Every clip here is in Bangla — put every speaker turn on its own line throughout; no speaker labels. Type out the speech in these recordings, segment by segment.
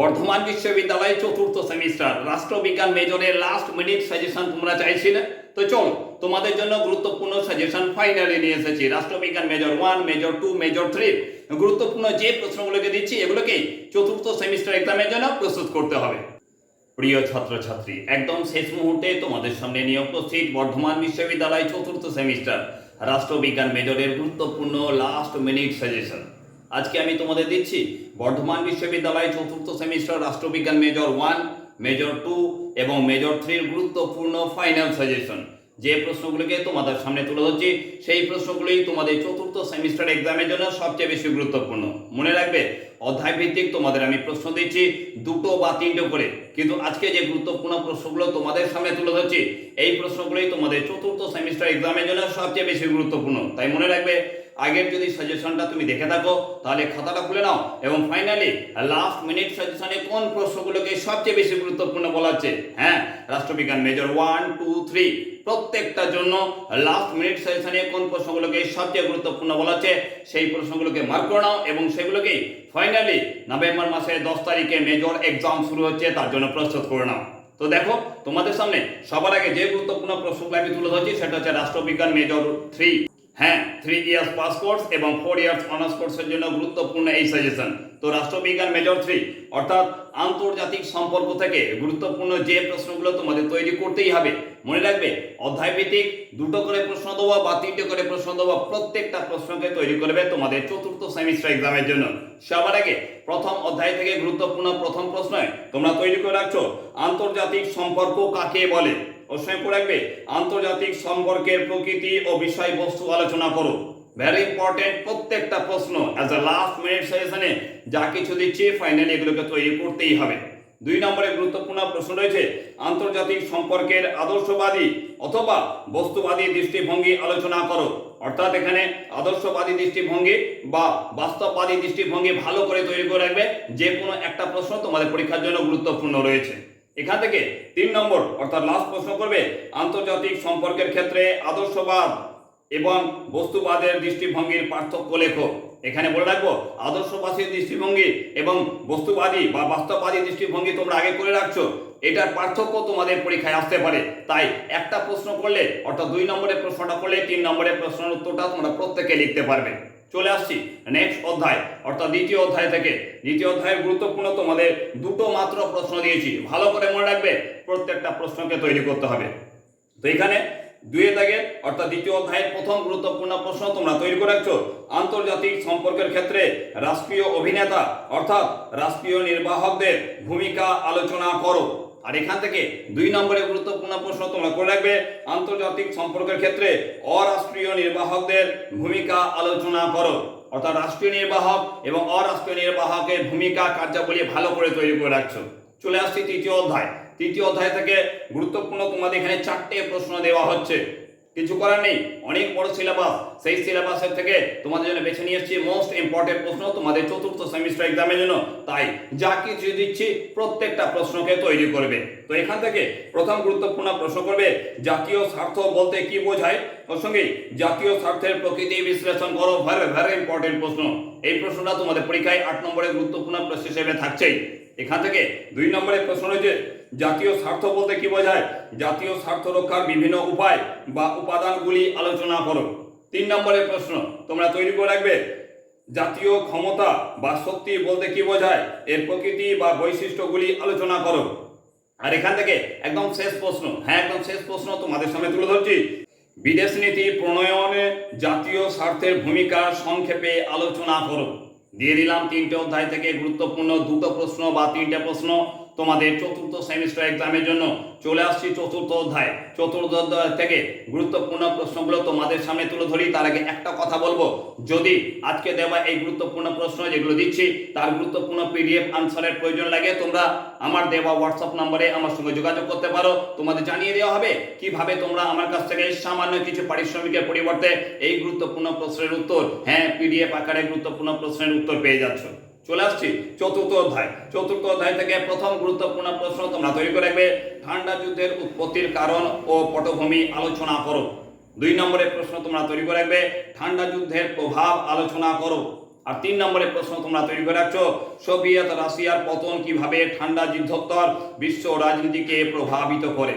বর্ধমান বিশ্ববিদ্যালয়ে চতুর্থ সেমিস্টার, রাষ্ট্রবিজ্ঞান মেজরের লাস্ট মিনিট সাজেশন তোমরা চাইছিলে? তো চলো, তোমাদের জন্য গুরুত্বপূর্ণ সাজেশন ফাইনালি নিয়ে এসেছি। রাষ্ট্রবিজ্ঞান major one major two major three গুরুত্বপূর্ণ যে প্রশ্নগুলোকে দিচ্ছি, এগুলোকে চতুর্থ সেমিস্টার এক্সামের জন্য প্রস্তুত করতে হবে। প্রিয় ছাত্রছাত্রী, একদম শেষ মুহূর্তে তোমাদের সামনে নিয়ে উপস্থিত বর্ধমান বিশ্ববিদ্যালয় চতুর্থ সেমিস্টার, রাষ্ট্রবিজ্ঞান মেজরের গুরুত্বপূর্ণ লাস্ট মিনিট সাজেশন আজকে আমি তোমাদের দিচ্ছি বর্ধমান বিশ্ববিদ্যালয় চতুর্থ সেমিস্টার রাষ্ট্রবিজ্ঞান মেজর ওয়ান, মেজর টু এবং মেজর থ্রির গুরুত্বপূর্ণ ফাইনাল সাজেশন। যে প্রশ্নগুলোকে তোমাদের সামনে তুলে ধরছি, সেই প্রশ্নগুলোই তোমাদের চতুর্থ সেমিস্টার এক্সামের জন্য সবচেয়ে বেশি গুরুত্বপূর্ণ। মনে রাখবে অধ্যায় ভিত্তিক তোমাদের আমি প্রশ্ন দিচ্ছি, দুটো বা তিনটে করে। কিন্তু আজকে যে গুরুত্বপূর্ণ প্রশ্নগুলো তোমাদের সামনে তুলে ধরছি, এই প্রশ্নগুলোই তোমাদের চতুর্থ সেমিস্টার এক্সামের জন্য সবচেয়ে বেশি গুরুত্বপূর্ণ। তাই মনে রাখবে আগের যদি সাজেশনটা তুমি দেখে থাকো, তাহলে খাতাটা খুলে নাও এবং ফাইনালি লাস্ট মিনিট সাজেশনে কোন প্রশ্নগুলোকে সবচেয়ে বেশি গুরুত্বপূর্ণ বলা হচ্ছে? হ্যাঁ রাষ্ট্রবিজ্ঞান মেজর ওয়ান টু থ্রি প্রত্যেকটার জন্য লাস্ট মিনিট সাজেশনে কোন প্রশ্নগুলোকে সবচেয়ে গুরুত্বপূর্ণ বলা হচ্ছে, সেই প্রশ্নগুলোকে মার্ক করে নাও এবং সেগুলোকে ফাইনালি নভেম্বর মাসের দশ তারিখে মেজর এক্সাম শুরু হচ্ছে, তার জন্য প্রস্তুত করে নাও। তো দেখো, তোমাদের সামনে সবার আগে যে গুরুত্বপূর্ণ প্রশ্নগুলো আমি তুলে ধরছি, সেটা হচ্ছে রাষ্ট্রবিজ্ঞান মেজর থ্রি হ্যাঁ থ্রি ইয়ার্স পাস কোর্স এবং ফোর ইয়ার্স অনার্স কোর্সের জন্য গুরুত্বপূর্ণ এই সাজেশন তো রাষ্ট্রবিজ্ঞান মেজর থ্রি অর্থাৎ আন্তর্জাতিক সম্পর্ক থেকে গুরুত্বপূর্ণ যে প্রশ্নগুলো তোমাদের তৈরি করতেই হবে, মনে রাখবে, অধ্যায় ভিত্তিক দুটো করে প্রশ্ন দেওয়া বা তিনটে করে প্রশ্ন দেওয়া প্রত্যেকটা প্রশ্নকে তৈরি করবে তোমাদের চতুর্থ সেমিস্টার এক্সামের জন্য। সবার আগে প্রথম অধ্যায় থেকে গুরুত্বপূর্ণ প্রথম প্রশ্ন তোমরা তৈরি করে রাখছো, আন্তর্জাতিক সম্পর্ক কাকে বলে? করে রাখবে আন্তর্জাতিক সম্পর্কের প্রকৃতি ও বিষয়বস্তু আলোচনা করো ভেরি ইম্পর্টেন্ট প্রত্যেকটা প্রশ্ন অ্যাজ আ লাস্ট মিনিট সেশনে যা কিছু দিচ্ছি ফাইনালি এগুলোকে তৈরি করতেই হবে। দুই নম্বরে গুরুত্বপূর্ণ প্রশ্ন রয়েছে, আন্তর্জাতিক সম্পর্কের আদর্শবাদী অথবা বস্তুবাদী দৃষ্টিভঙ্গি আলোচনা করো। অর্থাৎ এখানে আদর্শবাদী দৃষ্টিভঙ্গি বা বাস্তববাদী দৃষ্টিভঙ্গি ভালো করে তৈরি করে রাখবে, যে কোনো একটা প্রশ্ন তোমাদের পরীক্ষার জন্য গুরুত্বপূর্ণ রয়েছে। এখান থেকে তিন নম্বর, অর্থাৎ লাস্ট প্রশ্ন করবে, আন্তর্জাতিক সম্পর্কের ক্ষেত্রে আদর্শবাদ এবং বস্তুবাদের দৃষ্টিভঙ্গির পার্থক্য লেখো। এখানে বলে রাখব, আদর্শবাদী দৃষ্টিভঙ্গি এবং বস্তুবাদী বা বাস্তববাদী দৃষ্টিভঙ্গি তোমরা আগে করে রাখছো, এটার পার্থক্য তোমাদের পরীক্ষায় আসতে পারে। তাই একটা প্রশ্ন করলে, অর্থাৎ দুই নম্বরের প্রশ্নটা করলে তিন নম্বরের প্রশ্নের উত্তরটা তোমরা প্রত্যেকে লিখতে পারবে। চলে আসছি। নেক্সট অধ্যায়, অর্থাৎ দ্বিতীয় অধ্যায় থেকে। দ্বিতীয় অধ্যায়ের গুরুত্বপূর্ণ তোমাদের দুটো মাত্র প্রশ্ন দিয়েছি। ভালো করে মনে রাখবে, প্রত্যেকটা প্রশ্নকে তৈরি করতে হবে। তো এখানে দুয়ে দাগের অর্থাৎ দ্বিতীয় অধ্যায়ের প্রথম গুরুত্বপূর্ণ প্রশ্ন তোমরা তৈরি করে রাখছো। আন্তর্জাতিক সম্পর্কের ক্ষেত্রে রাষ্ট্রীয় অভিনেতা, অর্থাৎ রাষ্ট্রীয় নির্বাহকদের ভূমিকা আলোচনা করো। আর এখান থেকে দুই নম্বরে গুরুত্বপূর্ণ প্রশ্ন তোমরা করে রাখবে, আন্তর্জাতিক সম্পর্কের ক্ষেত্রে অরাষ্ট্রীয় নির্বাহকদের ভূমিকা আলোচনা করো। অর্থাৎ রাষ্ট্রীয় নির্বাহক এবং অরাষ্ট্রীয় নির্বাহকের ভূমিকা কার্যাবলী ভালো করে তৈরি করে রাখছো। চলে আসছি তৃতীয় অধ্যায়। তৃতীয় অধ্যায় থেকে গুরুত্বপূর্ণ তোমাদের এখানে চারটে প্রশ্ন দেওয়া হচ্ছে। কিছু করার নেই। অনেক বড় সিলেবাস সেই সিলেবাসের থেকে তোমাদের জন্য বেছে নিয়ে এসেছি মোস্ট ইম্পর্টেন্ট প্রশ্ন তোমাদের চতুর্থ সেমিস্টার এক্সামের জন্য। তাই যা কিছু দিচ্ছি প্রত্যেকটা প্রশ্নকে তৈরি করবে। তো এখান থেকে প্রথম গুরুত্বপূর্ণ প্রশ্ন করবে, জাতীয় স্বার্থ বলতে কি বোঝায়? ওর সঙ্গে জাতীয় স্বার্থের প্রকৃতি বিশ্লেষণ করো ভেরি ভেরি ইম্পর্টেন্ট প্রশ্ন। এই প্রশ্নটা তোমাদের পরীক্ষায় আট নম্বরের গুরুত্বপূর্ণ প্রশ্ন হিসেবে থাকছেই। এখান থেকে দুই নম্বরের প্রশ্ন রয়েছে জাতীয় স্বার্থ বলতে কি বোঝায়? জাতীয় স্বার্থ রক্ষার বিভিন্ন উপায় বা উপাদানগুলি আলোচনা করো। তিন নম্বরের প্রশ্ন, তোমরা তৈরি করে রাখবে। জাতীয় ক্ষমতা বা শক্তি বলতে কি বোঝায়? এর প্রকৃতি বা বৈশিষ্ট্যগুলি আলোচনা করো। আর এখান থেকে একদম শেষ প্রশ্ন। হ্যাঁ একদম শেষ প্রশ্ন তোমাদের সামনে তুলে ধরছি। বিদেশ নীতি প্রণয়নে জাতীয় স্বার্থের ভূমিকা সংক্ষেপে আলোচনা করো। দিয়ে দিলাম তিনটে অধ্যায় থেকে গুরুত্বপূর্ণ দুটো প্রশ্ন বা তিনটে প্রশ্ন। তোমাদের চতুর্থ সেমিস্টার এক্সামের জন্য চলে আসছি চতুর্থ অধ্যায়। চতুর্থ অধ্যায় থেকে গুরুত্বপূর্ণ প্রশ্নগুলো তোমাদের সামনে তুলে ধরি। তার আগে একটা কথা বলব। যদি আজকে দেওয়া এই গুরুত্বপূর্ণ প্রশ্ন যেগুলো দিচ্ছি, তার গুরুত্বপূর্ণ পিডিএফ আনসারের প্রয়োজন লাগে, তোমরা আমার দেওয়া হোয়াটসঅ্যাপ নম্বরে আমার সঙ্গে যোগাযোগ করতে পারো। তোমাদের জানিয়ে দেওয়া হবে কীভাবে তোমরা আমার কাছ থেকে সামান্য কিছু পারিশ্রমিকের পরিবর্তে এই গুরুত্বপূর্ণ প্রশ্নের উত্তর হ্যাঁ পিডিএফ আকারে গুরুত্বপূর্ণ প্রশ্নের উত্তর পেয়ে যাচ্ছ। চলে আসছি চতুর্থ অধ্যায়। চতুর্থ অধ্যায় থেকে প্রথম গুরুত্বপূর্ণ প্রশ্ন তোমরা তৈরি করে রাখবে। ঠান্ডা যুদ্ধের উৎপত্তির কারণ ও পটভূমি আলোচনা করো। দুই নম্বরের প্রশ্ন তোমরা তৈরি করে রাখবে, ঠান্ডা যুদ্ধের প্রভাব আলোচনা করো। আর তিন নম্বরের প্রশ্ন তোমরা তৈরি করে রাখছো, সোভিয়েত রাশিয়ার পতন কীভাবে ঠান্ডা যুদ্ধোত্তর বিশ্ব রাজনীতিকে প্রভাবিত করে?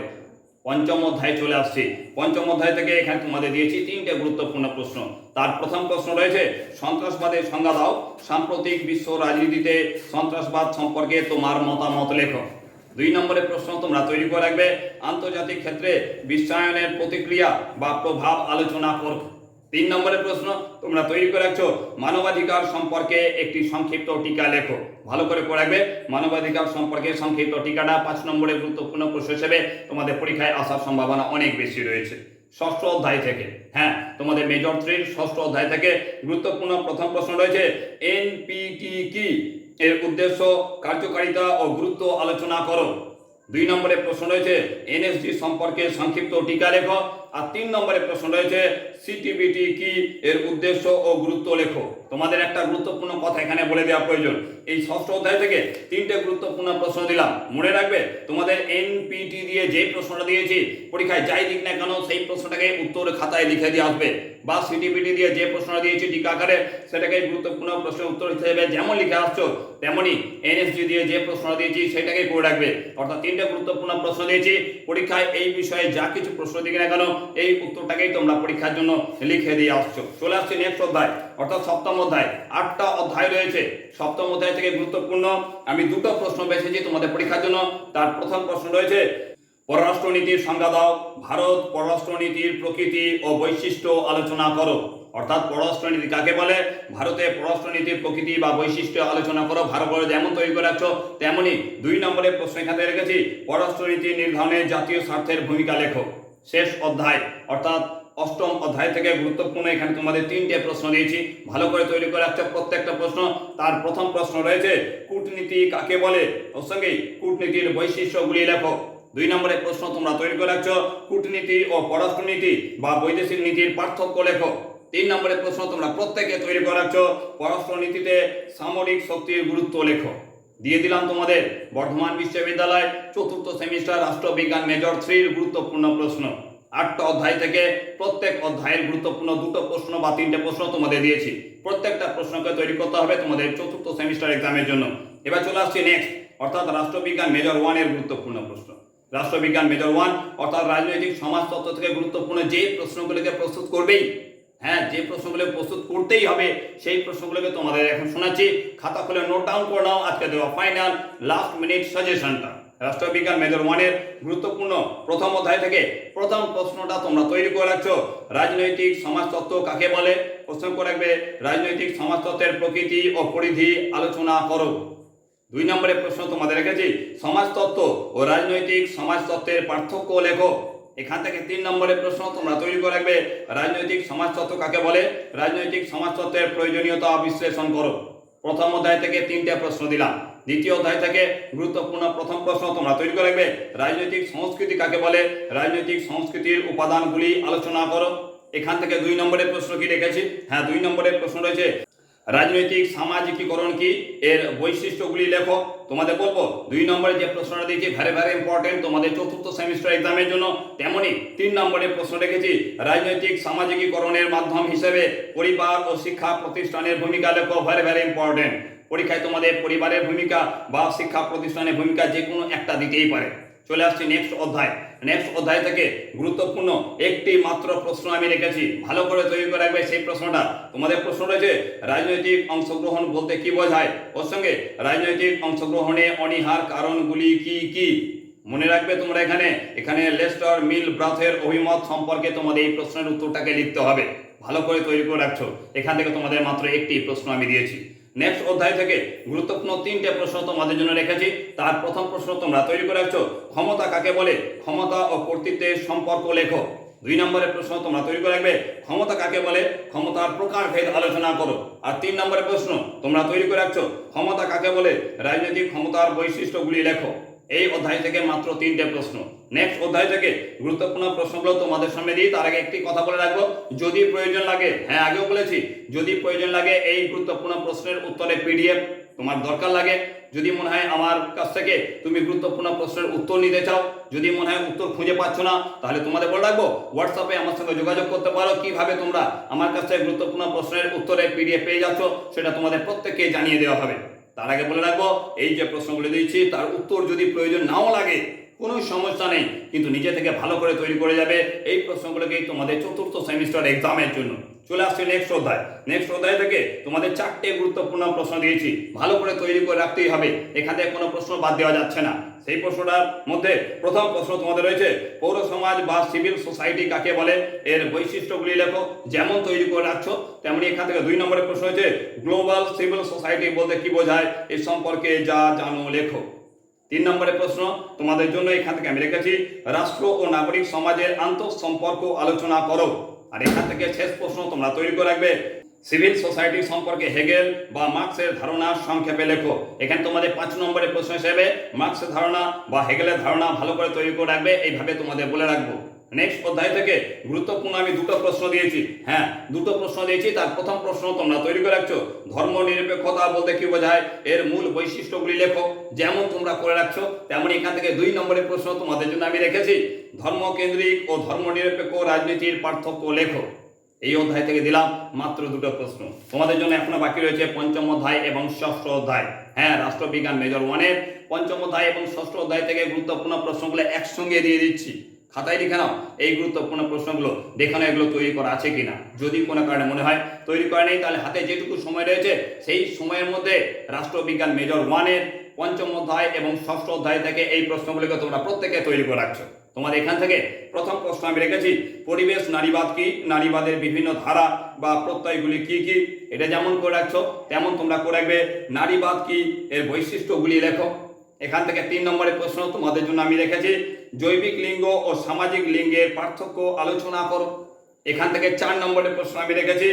পঞ্চম অধ্যায় চলে আসছি। পঞ্চম অধ্যায় থেকে এখানে তোমাদের দিয়েছি তিনটে গুরুত্বপূর্ণ প্রশ্ন। তার প্রথম প্রশ্ন রয়েছে, সন্ত্রাসবাদের সংজ্ঞা দাও। সাম্প্রতিক বিশ্ব রাজনীতিতে সন্ত্রাসবাদ সম্পর্কে তোমার মতামত লেখো। দুই নম্বরের প্রশ্ন তোমরা তৈরি করে রাখবে। আন্তর্জাতিক ক্ষেত্রে বিশ্বায়নের প্রতিক্রিয়া বা প্রভাব আলোচনা করো তিন নম্বরের প্রশ্ন, তোমরা তৈরি করে রাখছো। মানবাধিকার সম্পর্কে একটি সংক্ষিপ্ত টিকা লেখো। ভালো করে পড়াবে মানবাধিকার সম্পর্কে সংক্ষিপ্ত টিকাটা পাঁচ নম্বরের গুরুত্বপূর্ণ প্রশ্ন হিসেবে তোমাদের পরীক্ষায় আসার সম্ভাবনা অনেক বেশি রয়েছে। ষষ্ঠ অধ্যায় থেকে হ্যাঁ তোমাদের মেজর থ্রির ষষ্ঠ অধ্যায় থেকে গুরুত্বপূর্ণ প্রথম প্রশ্ন রয়েছে এনপিটি কি? এর উদ্দেশ্য, কার্যকারিতা ও গুরুত্ব আলোচনা করো। দুই নম্বরে প্রশ্ন রয়েছে এনএসডি সম্পর্কে সংক্ষিপ্ত টিকা লেখো। আর তিন নম্বরে প্রশ্ন রয়েছে সিটিবিটি কি? এর উদ্দেশ্য ও গুরুত্ব লেখো। তোমাদের একটা গুরুত্বপূর্ণ কথা এখানে বলে দেওয়া প্রয়োজন। এই ষষ্ঠ অধ্যায় থেকে তিনটে গুরুত্বপূর্ণ প্রশ্ন দিলাম। মনে রাখবে, তোমাদের এনপিটি দিয়ে যে প্রশ্নটা দিয়েছি, পরীক্ষায় যাই দিক না কেন, সেই প্রশ্নটাকে উত্তর খাতায় লিখে দিয়ে আসবে। বা সিটিবিটি দিয়ে যে প্রশ্নটা দিয়েছি টিকা আকারে সেটাকে গুরুত্বপূর্ণ প্রশ্নের উত্তর হিসেবে যেমন লিখে আসছো, তেমনই এনএসজি দিয়ে যে প্রশ্নটা দিয়েছি সেটাকে করে রাখবে। অর্থাৎ তিনটে গুরুত্বপূর্ণ প্রশ্ন দিয়েছি। পরীক্ষায় এই বিষয়ে যা কিছু প্রশ্ন দিকে না কেন এই উত্তরটাকেই তোমরা পরীক্ষার জন্য লিখে দিয়ে আসছো। চলে আসছে নেক্সট অধ্যায়, অর্থাৎ সপ্তম অধ্যায়। আটটা অধ্যায় রয়েছে। সপ্তম অধ্যায় থেকে গুরুত্বপূর্ণ। আমি দুটো প্রশ্ন বেছেছি তোমাদের পরীক্ষার জন্য। তার প্রথম প্রশ্ন রয়েছে, পররাষ্ট্রনীতির সংজ্ঞা দাও। ভারত পররাষ্ট্রনীতির প্রকৃতি ও বৈশিষ্ট্য আলোচনা করো। অর্থাৎ পররাষ্ট্রনীতি কাকে বলে? ভারতে পররাষ্ট্রনীতির প্রকৃতি বা বৈশিষ্ট্য আলোচনা করো। ভারত যেমন তৈরি করে রাখছো, তেমনি দুই নম্বরের প্রশ্ন এখানে রেখেছি। পররাষ্ট্রনীতি নির্ধারণে জাতীয় স্বার্থের ভূমিকা লেখো। শেষ অধ্যায়, অর্থাৎ অষ্টম অধ্যায় থেকে গুরুত্বপূর্ণ এখানে তোমাদের তিনটে প্রশ্ন দিয়েছি। ভালো করে তৈরি করে রাখতে প্রত্যেকটা প্রশ্ন। তার প্রথম প্রশ্ন রয়েছে, কূটনীতি কাকে বলে? ওর সঙ্গেই কূটনীতির বৈশিষ্ট্যগুলি লেখো। দুই নম্বরের প্রশ্ন তোমরা তৈরি করে রাখছো, কূটনীতি ও পররাষ্ট্রনীতি বা বৈদেশিক নীতির পার্থক্য লেখো। তিন নম্বরের প্রশ্ন তোমরা প্রত্যেকে তৈরি করে রাখছো, পররাষ্ট্রনীতিতে সামরিক শক্তির গুরুত্ব লেখো। দিয়ে দিলাম তোমাদের বর্ধমান বিশ্ববিদ্যালয় চতুর্থ সেমিস্টার রাষ্ট্রবিজ্ঞান মেজর থ্রির গুরুত্বপূর্ণ প্রশ্ন। আটটা অধ্যায় থেকে প্রত্যেক অধ্যায়ের গুরুত্বপূর্ণ দুটো প্রশ্ন বা তিনটে প্রশ্ন তোমাদের দিয়েছি। প্রত্যেকটা প্রশ্নকে তৈরি করতে হবে তোমাদের চতুর্থ সেমিস্টার এক্সামের জন্য। এবার চলে আসছি নেক্সট অর্থাৎ রাষ্ট্রবিজ্ঞান মেজর ওয়ানের গুরুত্বপূর্ণ প্রশ্ন। রাষ্ট্রবিজ্ঞান মেজর ওয়ান অর্থাৎ রাজনৈতিক সমাজতত্ত্ব থেকে গুরুত্বপূর্ণ যে প্রশ্নগুলোকে প্রস্তুত করবেই হ্যাঁ যে প্রশ্নগুলো প্রস্তুত করতেই হবে, সেই প্রশ্নগুলোকে তোমাদের এখন শোনাচ্ছি। খাতা খুলে নোট ডাউন করে নাও, আজকে দেওয়া ফাইনাল লাস্ট মিনিট সাজেশনটা রাষ্ট্রবিজ্ঞান মেজর ওয়ানের গুরুত্বপূর্ণ প্রথম অধ্যায় থেকে প্রথম প্রশ্নটা তোমরা তৈরি করে রাখছো। রাজনৈতিক সমাজতত্ত্ব কাকে বলে? প্রশ্ন করে রাখবে, রাজনৈতিক সমাজতত্ত্বের প্রকৃতি ও পরিধি আলোচনা করো। দুই নম্বরের প্রশ্ন তোমাদের রেখেছি, সমাজতত্ত্ব ও রাজনৈতিক সমাজতত্ত্বের পার্থক্য লেখো। এখান থেকে তিন নম্বরের প্রশ্ন তোমরা তৈরি করে রাখবে। রাজনৈতিক সমাজতত্ত্ব কাকে বলে? রাজনৈতিক সমাজতত্ত্বের প্রয়োজনীয়তা বিশ্লেষণ করো। প্রথম অধ্যায় থেকে তিনটে প্রশ্ন দিলাম। দ্বিতীয় অধ্যায় থেকে গুরুত্বপূর্ণ প্রথম প্রশ্ন তোমরা তৈরি করে রাখবে। রাজনৈতিক সংস্কৃতি কাকে বলে? রাজনৈতিক সংস্কৃতির উপাদানগুলি আলোচনা করো। এখান থেকে দুই নম্বরের প্রশ্ন কি রেখেছি? হ্যাঁ দুই নম্বরের প্রশ্ন রয়েছে রাজনৈতিক, সামাজিকীকরণ কি? এর বৈশিষ্ট্যগুলি লেখো। তোমাদের বলব, দুই নম্বরে যে প্রশ্নটা দিয়েছি ভেরি ভেরি ইম্পর্টেন্ট তোমাদের চতুর্থ সেমিস্টার এক্সামের জন্য তেমনি তিন নম্বরে প্রশ্ন রেখেছি, রাজনৈতিক, সামাজিকীকরণের মাধ্যম হিসেবে পরিবার ও শিক্ষা প্রতিষ্ঠানের ভূমিকা লেখো ভেরি ভেরি ইম্পর্টেন্ট পরীক্ষায় তোমাদের পরিবারের ভূমিকা বা শিক্ষা প্রতিষ্ঠানের ভূমিকা যে কোনো একটা দিতেই পারে। চলে আসছি নেক্সট অধ্যায়। নেক্সট অধ্যায় থেকে গুরুত্বপূর্ণ একটি মাত্র প্রশ্ন আমি রেখেছি। ভালো করে তৈরি করে রাখবে সেই প্রশ্নটা। তোমাদের প্রশ্ন রয়েছে, রাজনৈতিক অংশগ্রহণ বলতে কি বোঝায়? ওর সঙ্গে রাজনৈতিক অংশগ্রহণে অনীহার কারণগুলি কি কি? মনে রাখবে তোমরা এখানে। এখানে লেস্টার মিল ব্রাথের অভিমত সম্পর্কে তোমাদের এই প্রশ্নের উত্তরটাকে লিখতে হবে। ভালো করে তৈরি করে রাখছো। এখান থেকে তোমাদের মাত্র একটি প্রশ্ন আমি দিয়েছি। নেক্সট অধ্যায় থেকে গুরুত্বপূর্ণ তিনটে প্রশ্ন তোমাদের জন্য রেখেছি। তার প্রথম প্রশ্ন তোমরা তৈরি করে রাখছো। ক্ষমতা কাকে বলে? ক্ষমতা ও কর্তৃত্বের সম্পর্ক লেখো। দুই নম্বরের প্রশ্ন তোমরা তৈরি করে রাখবে। ক্ষমতা কাকে বলে? ক্ষমতার প্রকারভেদ আলোচনা করো। আর তিন নম্বরের প্রশ্ন তোমরা তৈরি করে রাখছো। ক্ষমতা কাকে বলে? রাজনৈতিক ক্ষমতার বৈশিষ্ট্যগুলি লেখো। এই অধ্যায় থেকে মাত্র তিনটে প্রশ্ন। নেক্সট অধ্যায় থেকে গুরুত্বপূর্ণ প্রশ্নগুলো তোমাদের সামনে দিই। তার আগে একটি কথা বলে রাখব। যদি প্রয়োজন লাগে হ্যাঁ আগেও বলেছি, যদি প্রয়োজন লাগে এই গুরুত্বপূর্ণ প্রশ্নের উত্তরে পিডিএফ তোমার দরকার লাগে। যদি মনে হয় আমার কাছ থেকে তুমি গুরুত্বপূর্ণ প্রশ্নের উত্তর নিতে চাও, যদি মনে হয় উত্তর খুঁজে পাচ্ছ না, তাহলে তোমাদের বলে রাখব হোয়াটসঅ্যাপে আমার সঙ্গে যোগাযোগ করতে পারো। কীভাবে তোমরা আমার কাছ থেকে গুরুত্বপূর্ণ প্রশ্নের উত্তরে পিডিএফ পেয়ে যাচ্ছ, সেটা তোমাদের প্রত্যেককে জানিয়ে দেওয়া হবে। তার আগে বলে রাখব, এই যে প্রশ্নগুলো দিয়েছি, তার উত্তর যদি প্রয়োজন নাও লাগে কোনো সমস্যা নেই, কিন্তু নিজে থেকে ভালো করে তৈরি করে যাবে। এই প্রশ্নগুলোকেই তোমাদের চতুর্থ সেমিস্টার এক্সামের জন্য। চলে আসছে নেক্সট অধ্যায়। নেক্সট অধ্যায় থেকে তোমাদের চারটে গুরুত্বপূর্ণ প্রশ্ন দিয়েছি। ভালো করে তৈরি করে রাখতেই হবে। এখান থেকে কোনো প্রশ্ন বাদ দেওয়া যাচ্ছে না। সেই প্রশ্নটার মধ্যে প্রথম প্রশ্ন তোমাদের রয়েছে, পৌর সমাজ বা সিভিল সোসাইটি কাকে বলে? এর বৈশিষ্ট্যগুলি লেখো। যেমন তৈরি করে রাখছো, তেমনি এখান থেকে দুই নম্বরের প্রশ্ন হয়েছে গ্লোবাল সিভিল সোসাইটি বলতে কি বোঝায়? এ সম্পর্কে যা জানো লেখো। তিন নম্বরের প্রশ্ন, তোমাদের জন্য এখান থেকে আমি রেখেছি, রাষ্ট্র ও নাগরিক সমাজের আন্তঃ সম্পর্ক আলোচনা করো। আর এখান থেকে শেষ প্রশ্ন তোমরা তৈরি করে রাখবে। সিভিল সোসাইটি সম্পর্কে হেগেল বা মার্কসের ধারণা সংক্ষেপে লেখো। এখানে তোমাদের পাঁচ নম্বরের প্রশ্ন হিসেবে মার্কসের ধারণা বা হেগেলের ধারণা ভালো করে তৈরি করে রাখবে, এইভাবে তোমাদের বলে রাখব। নেক্সট অধ্যায় থেকে গুরুত্বপূর্ণ আমি দুটো প্রশ্ন দিয়েছি। হ্যাঁ দুটো প্রশ্ন দিয়েছি, তার প্রথম প্রশ্ন তোমরা তৈরি করে রাখছো। ধর্ম নিরপেক্ষতা বলতে কি বোঝায়? এর মূল বৈশিষ্ট্যগুলি লেখো। যেমন তোমরা করে রাখছো, তেমন এখান থেকে দুই নম্বরের প্রশ্ন তোমাদের জন্য আমি রেখেছি। ধর্মকেন্দ্রিক ও ধর্ম নিরপেক্ষ রাজনীতির পার্থক্য লেখো। এই অধ্যায় থেকে দিলাম মাত্র দুটো প্রশ্ন। তোমাদের জন্য এখনও বাকি রয়েছে পঞ্চম অধ্যায় এবং ষষ্ঠ অধ্যায়। হ্যাঁ রাষ্ট্রবিজ্ঞান মেজর ওয়ানের পঞ্চম অধ্যায় এবং ষষ্ঠ অধ্যায় থেকে গুরুত্বপূর্ণ প্রশ্নগুলো একসঙ্গে দিয়ে দিচ্ছি। খাতায় লিখে নাও। এই গুরুত্বপূর্ণ প্রশ্নগুলো, দেখানো এগুলো তৈরি করা আছে কিনা। যদি কোনো কারণে মনে হয় তৈরি করা নেই, তাহলে হাতে যেটুকু সময় রয়েছে, সেই সময়ের মধ্যে রাষ্ট্রবিজ্ঞান মেজর ওয়ানের পঞ্চম অধ্যায় এবং ষষ্ঠ অধ্যায় থেকে এই প্রশ্নগুলিকে তোমরা প্রত্যেকে তৈরি করে রাখছো। তোমাদের এখান থেকে প্রথম প্রশ্ন আমি রেখেছি, পরিবেশ নারীবাদ কি? নারীবাদের বিভিন্ন ধারা বা প্রত্যয়গুলি কি কি? এটা যেমন করে রাখছো, তেমন তোমরা করে রাখবে। নারীবাদ কি? এর বৈশিষ্ট্যগুলি লেখো। এখান থেকে তিন নম্বরের প্রশ্ন, তোমাদের জন্য আমি রেখেছি, জৈবিক লিঙ্গ ও সামাজিক লিঙ্গের পার্থক্য আলোচনা করো। এখান থেকে চার নম্বরের প্রশ্ন আমি রেখেছি,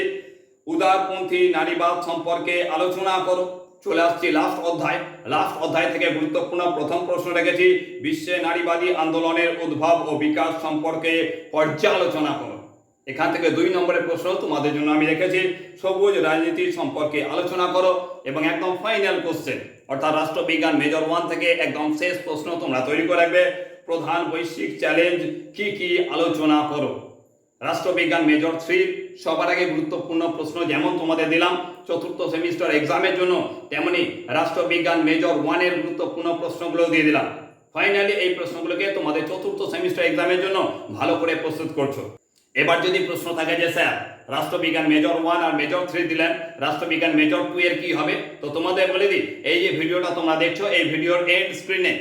উদারপন্থী নারীবাদ সম্পর্কে আলোচনা করো। চলে আসছি লাস্ট অধ্যায়। লাস্ট অধ্যায় থেকে গুরুত্বপূর্ণ প্রথম প্রশ্ন রেখেছি, বিশ্বে নারীবাদী আন্দোলনের উদ্ভব ও বিকাশ সম্পর্কে পর্যালোচনা করো। এখান থেকে দুই নম্বরের প্রশ্ন তোমাদের জন্য আমি রেখেছি, সবুজ রাজনীতি সম্পর্কে আলোচনা করো এবং একদম ফাইনাল কোশ্চেন অর্থাৎ রাষ্ট্রবিজ্ঞান মেজর ওয়ান থেকে একদম শেষ প্রশ্ন তোমরা তৈরি করে রাখবে। প্রধান বৈশ্বিক চ্যালেঞ্জ কি কি আলোচনা করো? রাষ্ট্রবিজ্ঞান মেজর থ্রি সবার আগে গুরুত্বপূর্ণ প্রশ্ন যেমন তোমাদের দিলাম, চতুর্থ সেমিস্টার এক্সামের জন্য, তেমনি রাষ্ট্রবিজ্ঞান মেজর ওয়ানের গুরুত্বপূর্ণ প্রশ্নগুলো দিয়ে দিলাম। ফাইনালি এই প্রশ্নগুলোকে তোমাদের চতুর্থ সেমিস্টার এক্সামের জন্য ভালো করে প্রস্তুত করছ। এবার যদি প্রশ্ন থাকে যে, স্যার রাষ্ট্রবিজ্ঞান মেজর ওয়ান আর মেজর থ্রি দিলেন। রাষ্ট্রবিজ্ঞান মেজর টু এর কি হবে? তো তোমাদের বলে দিই, এই যে ভিডিওটা তোমরা দেখছ, এই ভিডিওর এন্ড স্ক্রিনে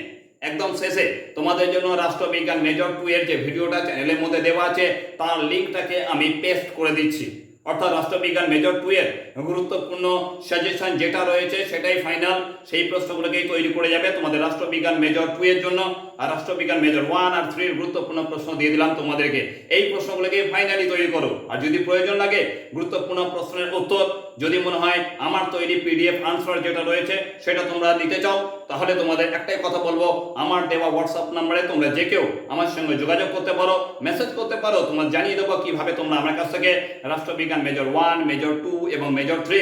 একদম শেষে, তোমাদের জন্য রাষ্ট্রবিজ্ঞান মেজর টু এর যে ভিডিওটা চ্যানেলের মধ্যে দেওয়া আছে, তার লিঙ্কটাকে আমি পেস্ট করে দিচ্ছি। অর্থাৎ রাষ্ট্রবিজ্ঞান মেজর টু এর গুরুত্বপূর্ণ সাজেশন যেটা রয়েছে সেটাই ফাইনাল সেই প্রশ্নগুলোকেই তৈরি করে যাবে তোমাদের রাষ্ট্রবিজ্ঞান মেজর টু এর জন্য আর রাষ্ট্রবিজ্ঞান মেজর ওয়ান আর থ্রির গুরুত্বপূর্ণ প্রশ্ন দিয়ে দিলাম তোমাদেরকে। এই প্রশ্নগুলোকে ফাইনালি তৈরি করো। আর যদি প্রয়োজন লাগে, গুরুত্বপূর্ণ প্রশ্নের উত্তর যদি মনে হয় আমার তৈরি পিডিএফ আনসার যেটা রয়েছে সেটা তোমরা নিতে চাও, তাহলে তোমাদের একটাই কথা বলব, আমার দেওয়া হোয়াটসঅ্যাপ নাম্বারে তোমরা যে কেউ আমার সঙ্গে যোগাযোগ করতে পারো মেসেজ করতে পারো, তোমরা জানিয়ে দেবো কীভাবে তোমরা আমার কাছ থেকে রাষ্ট্রবিজ্ঞান মেজর ওয়ান মেজর টু এবং মেজর থ্রি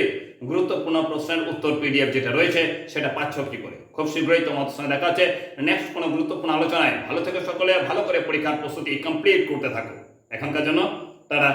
গুরুত্বপূর্ণ প্রশ্নের উত্তর পিডিএফ যেটা রয়েছে সেটা পাচ্ছ কি করে? খুব শীঘ্রই তোমাদের সঙ্গে দেখা হচ্ছে। নেক্সট কোনো গুরুত্বপূর্ণ আলোচনায়। ভালো থেকে সকলে, ভালো করে পরীক্ষার প্রস্তুতি কমপ্লিট করতে থাকো। এখনকার জন্য তারা